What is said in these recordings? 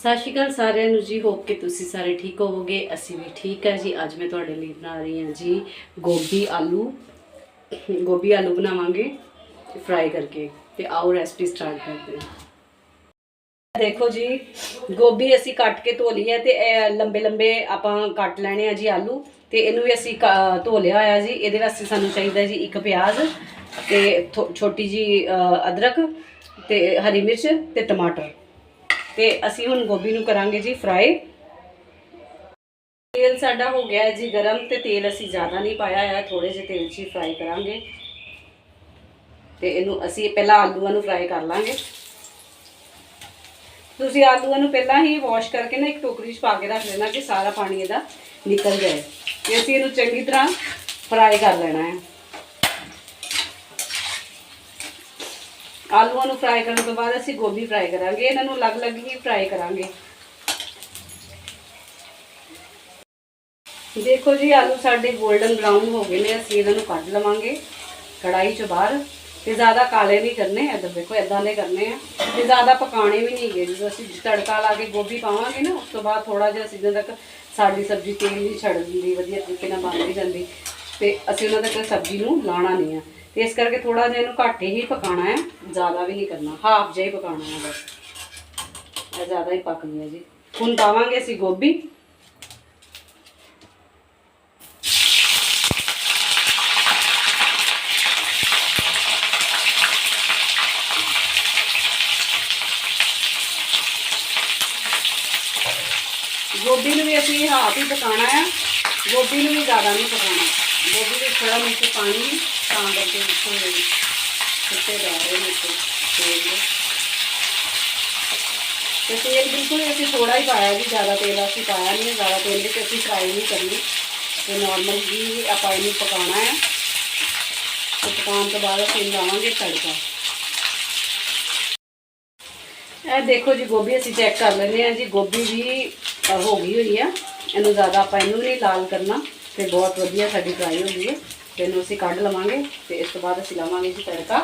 ਸਤਿ ਸ਼੍ਰੀ ਅਕਾਲ ਸਾਰਿਆਂ ਨੂੰ ਜੀ ਹੋਪ ਕਿ ਤੁਸੀਂ ਸਾਰੇ ਠੀਕ ਹੋਵੋਗੇ। ਅਸੀਂ ਵੀ ਠੀਕ ਹੈ ਜੀ। ਅੱਜ ਮੈਂ ਤੁਹਾਡੇ ਲਈ ਬਣਾ ਰਹੀ ਹਾਂ ਜੀ ਗੋਭੀ ਆਲੂ। ਗੋਭੀ ਆਲੂ ਬਣਾਵਾਂਗੇ ਫਰਾਈ ਕਰਕੇ ਤੇ ਆਓ ਰੈਸਪੀ ਸਟਾਰਟ ਕਰਦੇ ਹਾਂ। ਦੇਖੋ ਜੀ, ਗੋਭੀ ਅਸੀਂ ਕੱਟ ਕੇ ਧੋ ਲਈ ਹੈ ਤੇ ਲੰਬੇ ਲੰਬੇ ਆਪਾਂ ਕੱਟ ਲੈਣੇ ਆ ਜੀ ਆਲੂ ਤੇ ਇਹਨੂੰ ਵੀ ਅਸੀਂ ਕ- ਧੋ ਲਿਆ ਹੋਇਆ ਜੀ। ਇਹਦੇ ਵਾਸਤੇ ਸਾਨੂੰ ਚਾਹੀਦਾ ਜੀ ਇੱਕ ਪਿਆਜ਼ ਤੇ ਥੋ- ਛੋਟੀ ਜੀ ਅਦਰਕ ਤੇ ਹਰੀ ਮਿਰਚ ਤੇ ਟਮਾਟਰ। ਤੇ ਅਸੀਂ ਹੁਣ ਗੋਭੀ ਨੂੰ ਕਰਾਂਗੇ ਜੀ ਫਰਾਈ। ਤੇਲ ਸਾਡਾ ਹੋ ਗਿਆ ਹੈ ਜੀ ਗਰਮ ਤੇ ਤੇਲ ਅਸੀਂ ਜ਼ਿਆਦਾ ਨਹੀਂ ਪਾਇਆ ਹੈ ਥੋੜੇ ਜਿਹੇ ਤੇਲ 'ਚ ਹੀ ਫਰਾਈ ਕਰਾਂਗੇ। ਤੇ ਇਹਨੂੰ ਅਸੀਂ ਪਹਿਲਾਂ ਆਲੂਆਂ ਨੂੰ ਫਰਾਈ ਕਰ ਲਾਂਗੇ। ਤੁਸੀਂ ਆਲੂਆਂ ਨੂੰ ਪਹਿਲਾਂ ਹੀ ਵਾਸ਼ ਕਰਕੇ ਨਾ ਇੱਕ ਟੋਕਰੀ 'ਚ ਪਾ ਕੇ ਰੱਖ ਲੈਣਾ ਕਿ ਸਾਰਾ ਪਾਣੀ ਇਹਦਾ ਨਿਕਲ ਜਾਏ। ਤੇ ਅਸੀਂ ਇਹਨੂੰ ਚੰਗੀ ਤਰ੍ਹਾਂ ਫਰਾਈ ਕਰ ਲੈਣਾ ਹੈ। ਆਲੂਆਂ ਨੂੰ ਫਰਾਈ ਕਰਨ ਤੋਂ ਬਾਅਦ ਅਸੀਂ ਗੋਭੀ ਫਰਾਈ ਕਰਾਂਗੇ, ਇਹਨਾਂ ਨੂੰ ਅਲੱਗ-ਅਲੱਗ ਹੀ ਫਰਾਈ ਕਰਾਂਗੇ। ਦੇਖੋ ਜੀ, ਆਲੂ ਸਾਡੇ 골ਡਨ ਬ੍ਰਾਊਨ ਹੋ ਗਏ ਨੇ, ਅਸੀਂ ਇਹਨਾਂ ਨੂੰ ਕੱਢ ਲਵਾਂਗੇ ਕੜਾਈ ਚੋਂ ਬਾਹਰ। ਤੇ ਜ਼ਿਆਦਾ ਕਾਲੇ ਨਹੀਂ ਕਰਨੇ, ਇੱਧਰ ਦੇਖੋ, ਇਦਾਂ ਦੇ ਕਰਨੇ ਆ। ਤੇ ਜ਼ਿਆਦਾ ਪਕਾਣੇ ਵੀ ਨਹੀਂ ਹੈਗੇ, ਜਦੋਂ ਅਸੀਂ ਤੜਕਾ ਲਾ ਕੇ ਗੋਭੀ ਪਾਵਾਂਗੇ ਨਾ, ਉਸ ਤੋਂ ਬਾਅਦ ਥੋੜਾ ਜਿਹਾ ਅਸੀਂ ਸਿੱਧਾ ਤੱਕ ਸਾਡੀ ਸਬਜ਼ੀ ਤੇਲ ਨਹੀਂ ਛੱਡ ਦਿੰਦੀ ਵਧੀਆ ਤਰੀਕੇ ਨਾਲ ਬਣ ਨਹੀਂ ਜਾਂਦੀ। ਤੇ ਅਸੀਂ ਉਹਨਾਂ ਤੱਕ ਸਬਜ਼ੀ ਨੂੰ ਲਾਣਾ ਨਹੀਂ ਆ। ਤੇ ਇਸ ਕਰਕੇ ਥੋੜਾ ਜਿਹਾ ਇਹਨੂੰ ਘੱਟ ਹੀ ਪਕਾਣਾ ਹੈ, ਜ਼ਿਆਦਾ ਵੀ ਨਹੀਂ ਕਰਨਾ। ਹਾਫ ਜਿਹਾ ਹੀ ਪਕਾਣਾ ਹੈ ਬਸ। ਇਹ ਜ਼ਿਆਦਾ ਹੀ ਪੱਕ ਗਿਆ ਜੀ। ਹੁਣ ਪਾਵਾਂਗੇ ਅਸੀਂ ਗੋਭੀ। ਗੋਭੀ ਨੂੰ ਵੀ ਅਸੀਂ ਹਾਫ ਹੀ ਪਕਾਣਾ ਹੈ। ਗੋਭੀ ਨੂੰ ਵੀ ਜ਼ਿਆਦਾ ਨਹੀਂ ਪਕਾਣਾ ਗੋਭੀ ਵਿੱਚ ਥੋੜਾ ਵਿੱਚ ਪਾਣੀ ਤਾਂ ਕਰਕੇ ਵਿੱਚੋਂ ਵੀ ਸੁੱਤੇ ਰਹਿ ਰਹੇ ਨੇ ਤੇਲ ਤੇ ਤੇਲ ਬਿਲਕੁਲ ਅਸੀਂ ਥੋੜਾ ਹੀ ਪਾਇਆ ਜੀ, ਜ਼ਿਆਦਾ ਤੇਲ ਅਸੀਂ ਪਾਇਆ ਨਹੀਂ, ਜ਼ਿਆਦਾ ਤੇਲ ਵਿੱਚ ਅਸੀਂ ਫਰਾਈ ਨਹੀਂ ਕਰਨੀ। ਤੇ ਨਾਰਮਲ ਹੀ ਆਪਾਂ ਇਹਨੂੰ ਪਕਾਉਣਾ ਹੈ ਤੇ ਪਕਾਉਣ ਤੋਂ ਬਾਅਦ ਅਸੀਂ ਲਾਵਾਂਗੇ ਤੜਕਾ। ਇਹ ਦੇਖੋ ਜੀ, ਗੋਭੀ ਅਸੀਂ ਚੈੱਕ ਕਰ ਲੈਂਦੇ ਆ ਜੀ। ਗੋਭੀ ਵੀ ਹੋ ਗਈ ਹੋਈ ਆ। ਇਹਨੂੰ ਜ਼ਿਆਦਾ ਆਪਾਂ ਇਹਨੂੰ ਨਹੀਂ ਲਾਲ ਕਰਨਾ। ਤੇ ਬਹੁਤ ਵਧੀਆ ਸਾਡੀ ਫਰਾਈ ਹੋ ਗਈ ਹੈ। ਤੇ ਇਹਨੂੰ ਅਸੀਂ ਕੱਢ ਲਵਾਂਗੇ ਤੇ ਇਸ ਤੋਂ ਬਾਅਦ ਅਸੀਂ ਲਾਵਾਂਗੇ ਜੀ ਤੜਕਾ।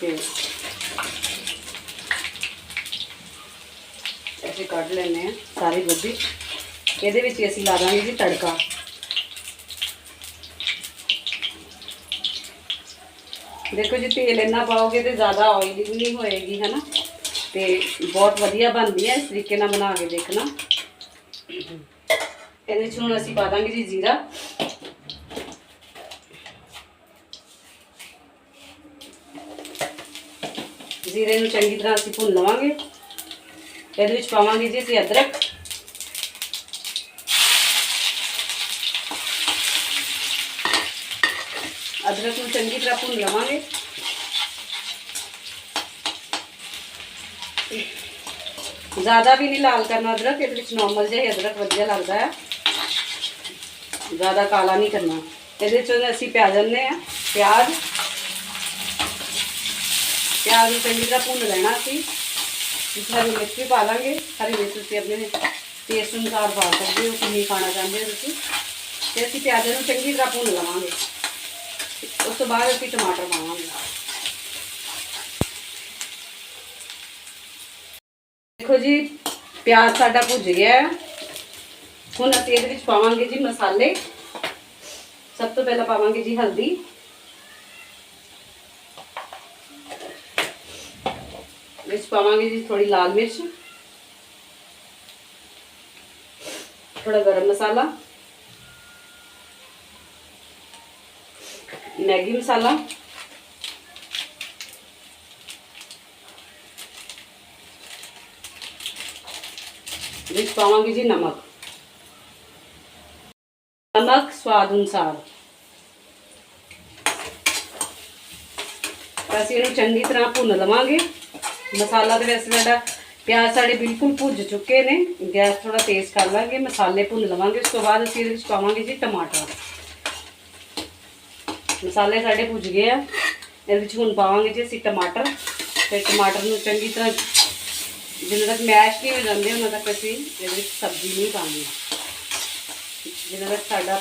ਤੇ ਅਸੀਂ ਕੱਢ ਲੈਂਦੇ ਆ ਸਾਰੀ ਗੋਭੀ। ਇਹਦੇ ਵਿੱਚ ਹੀ ਅਸੀਂ ਲਾ ਦਾਂਗੇ ਜੀ ਤੜਕਾ। ਦੇਖੋ ਜੀ, ਤੇਲ ਇੰਨਾ ਪਾਓਗੇ ਤੇ ਜ਼ਿਆਦਾ ਆਇਲੀ ਵੀ ਨਹੀਂ ਹੋਏਗੀ, ਹਨਾ? ਤੇ ਬਹੁਤ ਵਧੀਆ ਬਣਦੀ ਹੈ, ਇਸ ਤਰੀਕੇ ਨਾਲ ਬਣਾ ਕੇ ਦੇਖਣਾ। ਇਹਦੇ ਵਿੱਚ ਹੁਣ ਅਸੀਂ ਪਾ ਦਾਂਗੇ ਜੀ ਜੀਰਾ। ਜੀਰੇ ਨੂੰ ਚੰਗੀ ਤਰ੍ਹਾਂ ਅਸੀਂ ਭੁੰਨ ਲਵਾਂਗੇ। ਇਹਦੇ ਵਿੱਚ ਪਾਵਾਂਗੇ ਜੀ ਅਸੀਂ ਅਦਰਕ। ਅਦਰਕ ਨੂੰ ਚੰਗੀ ਤਰ੍ਹਾਂ ਭੁੰਨ ਲਵਾਂਗੇ। ਜ਼ਿਆਦਾ ਵੀ ਨਹੀਂ ਲਾਲ ਕਰਨਾ ਅਦਰਕ, ਇਹਦੇ ਵਿੱਚ ਨਾਰਮਲ ਜਿਹਾ ਹੀ ਅਦਰਕ ਵਧੀਆ ਲੱਗਦਾ ਹੈ। ਜ਼ਿਆਦਾ ਕਾਲਾ ਨਹੀਂ ਕਰਨਾ। ਇਹਦੇ 'ਚ ਅਸੀਂ ਪਿਆਜ਼ ਲੈਣੇ ਆ ਪਿਆਜ਼। ਪਿਆਜ਼ ਨੂੰ ਚੰਗੀ ਤਰ੍ਹਾਂ ਭੁੰਨ ਲੈਣਾ ਅਸੀਂ। ਇਸ ਹਰੀ ਮਿਰਚ ਵੀ ਪਾ ਲਾਂਗੇ, ਹਰੀ ਮਿਰਚ ਤੁਸੀਂ ਆਪਣੇ ਟੇਸਟ ਅਨੁਸਾਰ ਪਾ ਸਕਦੇ ਹੋ, ਕਿੰਨੀ ਖਾਣਾ ਚਾਹੁੰਦੇ ਹੋ ਤੁਸੀਂ। ਤੇ ਅਸੀਂ ਪਿਆਜ਼ ਨੂੰ ਚੰਗੀ ਤਰ੍ਹਾਂ ਭੁੰਨ ਲਵਾਂਗੇ। ਉਸ ਤੋਂ ਬਾਅਦ ਅਸੀਂ ਟਮਾਟਰ ਪਾਵਾਂਗੇ। ਦੇਖੋ ਜੀ, ਪਿਆਜ਼ ਸਾਡਾ ਭੁੱਜ ਗਿਆ। ਹੈ ਹੁਣ ਅਸੀਂ ਇਹਦੇ ਵਿੱਚ ਪਾਵਾਂਗੇ ਜੀ ਮਸਾਲੇ। ਸਭ ਤੋਂ ਪਹਿਲਾਂ ਪਾਵਾਂਗੇ ਜੀ ਹਲਦੀ। ਵਿੱਚ ਪਾਵਾਂਗੇ ਜੀ ਥੋੜੀ ਲਾਲ ਮਿਰਚ। ਥੋੜਾ ਗਰਮ ਮਸਾਲਾ। ਮੈਗੀ ਮਸਾਲਾ। ਵਿੱਚ ਪਾਵਾਂਗੇ ਜੀ ਨਮਕ। ਨਮਕ ਸਵਾਦ ਅਨੁਸਾਰ। ਅਸੀਂ ਇਹਨੂੰ ਚੰਗੀ ਤਰ੍ਹਾਂ ਭੁੰਨ ਲਵਾਂਗੇ। ਮਸਾਲਾ ਦੇ ਵਿੱਚ ਸਾਡਾ ਪਿਆਜ਼ ਸਾਡੇ ਬਿਲਕੁਲ ਭੁੱਜ ਚੁੱਕੇ ਨੇ। ਗੈਸ ਥੋੜਾ ਤੇਜ਼ ਕਰ ਲਾਂਗੇ, ਮਸਾਲੇ ਭੁੰਨ ਲਵਾਂਗੇ। ਉਸ ਤੋਂ ਬਾਅਦ ਅਸੀਂ ਇਹਦੇ ਵਿੱਚ ਪਾਵਾਂਗੇ ਜੀ ਟਮਾਟਰ। ਮਸਾਲੇ ਸਾਡੇ ਭੁੱਜ ਗਏ ਆ। ਇਹਦੇ ਵਿੱਚ ਹੁਣ ਪਾਵਾਂਗੇ ਜੀ ਅਸੀਂ ਟਮਾਟਰ। ਤੇ ਟਮਾਟਰ ਨੂੰ ਚੰਗੀ ਤਰ੍ਹਾਂ ਜਿੰਨਾ ਤੱਕ ਮੈਸ਼ ਨਹੀਂ ਹੋ ਜਾਂਦੇ, ਉਹਨਾਂ ਤੱਕ ਅਸੀਂ ਇਹਦੇ ਵਿੱਚ ਸਬਜ਼ੀ ਨਹੀਂ ਪਾਉਣੀ। ਜਿੰਨਾ ਤੱਕ ਸਾਡਾ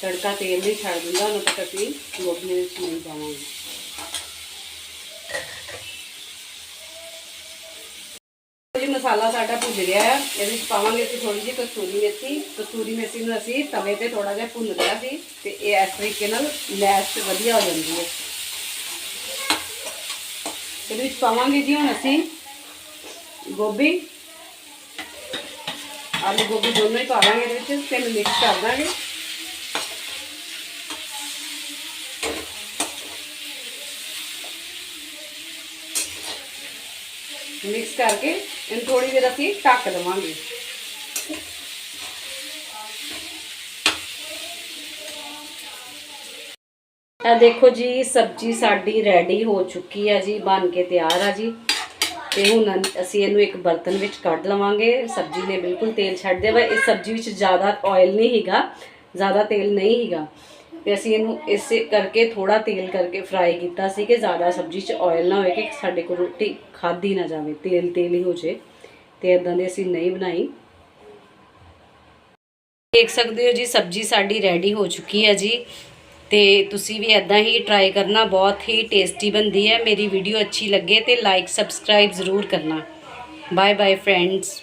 ਤੜਕਾ ਤੇਲ ਨਹੀਂ ਛੱਡ ਦਿੰਦਾ, ਉਹਨਾਂ ਤੱਕ ਅਸੀਂ ਗੋਭੀ ਵਿੱਚ ਨਹੀਂ ਪਾਵਾਂਗੇ। ਜੀ, ਮਸਾਲਾ ਸਾਡਾ ਭੁੱਜ ਗਿਆ ਹੈ। ਇਹਦੇ ਵਿੱਚ ਪਾਵਾਂਗੇ ਅਸੀਂ ਥੋੜੀ ਜਿਹੀ ਕਸੂਰੀ ਮੇਥੀ। ਕਸੂਰੀ ਮੇਥੀ ਨੂੰ ਅਸੀਂ ਤਵੇ ਤੇ ਥੋੜਾ ਜਿਹਾ ਭੁੰਨ ਲਿਆ ਸੀ ਤੇ ਇਹ ਇਸ ਤਰੀਕੇ ਨਾਲ ਲੈਸ਼ ਵਧੀਆ ਹੋ ਜਾਂਦੀ ਹੈ। ਇਹਦੇ ਵਿੱਚ ਪਾਵਾਂਗੇ ਜੀ ਹੁਣ ਅਸੀਂ ਗੋਭੀ। ਆਲੂ ਗੋਭੀ ਦੋਨੋਂ ਹੀ ਪਾ ਦਾਂਗੇ ਇਹਦੇ ਵਿੱਚ ਤੇ ਮਿਕਸ ਕਰ ਦਾਂਗੇ। ਮਿਕਸ ਕਰਕੇ ਇਹਨੂੰ ਥੋੜੀ ਦੇਰ ਅਸੀਂ ਢੱਕ ਦੇਵਾਂਗੇ। ਇਹ ਦੇਖੋ ਜੀ, ਸਬਜ਼ੀ ਸਾਡੀ ਰੈਡੀ ਹੋ ਚੁੱਕੀ ਹੈ ਜੀ, ਬਣ ਕੇ ਤਿਆਰ ਆ ਜੀ। ਤੇ ਹੁਣ ਅਸੀਂ ਇਹਨੂੰ ਇੱਕ ਬਰਤਨ ਵਿੱਚ ਕੱਢ ਲਵਾਂਗੇ। ਸਬਜ਼ੀ ਨੇ ਬਿਲਕੁਲ ਤੇਲ ਛੱਡ ਦਿਆ ਵਾ। ਇਸ ਸਬਜ਼ੀ ਵਿੱਚ ਜ਼ਿਆਦਾ ਆਇਲ ਨਹੀਂ ਹੈਗਾ ਜ਼ਿਆਦਾ ਤੇਲ ਨਹੀਂ ਹੈਗਾ ਤੇ ਅਸੀਂ ਇਹਨੂੰ ਇਸੇ ਕਰਕੇ ਥੋੜਾ ਤੇਲ ਕਰਕੇ ਫਰਾਈ ਕੀਤਾ ਸੀ ਕਿ ਜ਼ਿਆਦਾ ਸਬਜ਼ੀ 'ਚ ਆਇਲ ਨਾ ਹੋਵੇ ਕਿ ਸਾਡੇ ਕੋਲ ਰੋਟੀ ਖਾਦੀ ਨਾ ਜਾਵੇ। ਤੇਲ ਤੇਲ ਹੀ ਹੋ ਜੇ। ਤੇ ਇਦਾਂ ਦੇ ਅਸੀਂ ਨਹੀਂ ਬਣਾਈ। ਦੇਖ ਸਕਦੇ ਹੋ ਜੀ, ਸਬਜ਼ੀ ਸਾਡੀ ਰੈਡੀ ਹੋ ਚੁੱਕੀ ਹੈ ਜੀ। ਤੇ ਤੁਸੀਂ ਵੀ ਇਦਾਂ ਹੀ ਟਰਾਈ ਕਰਨਾ, ਬਹੁਤ ਹੀ ਟੇਸਟੀ ਬਣਦੀ ਹੈ। ਮੇਰੀ ਵੀਡੀਓ ਅੱਛੀ ਲੱਗੇ ਤੇ ਲਾਈਕ ਸਬਸਕ੍ਰਾਈਬ ਜ਼ਰੂਰ ਕਰਨਾ। Bye bye friends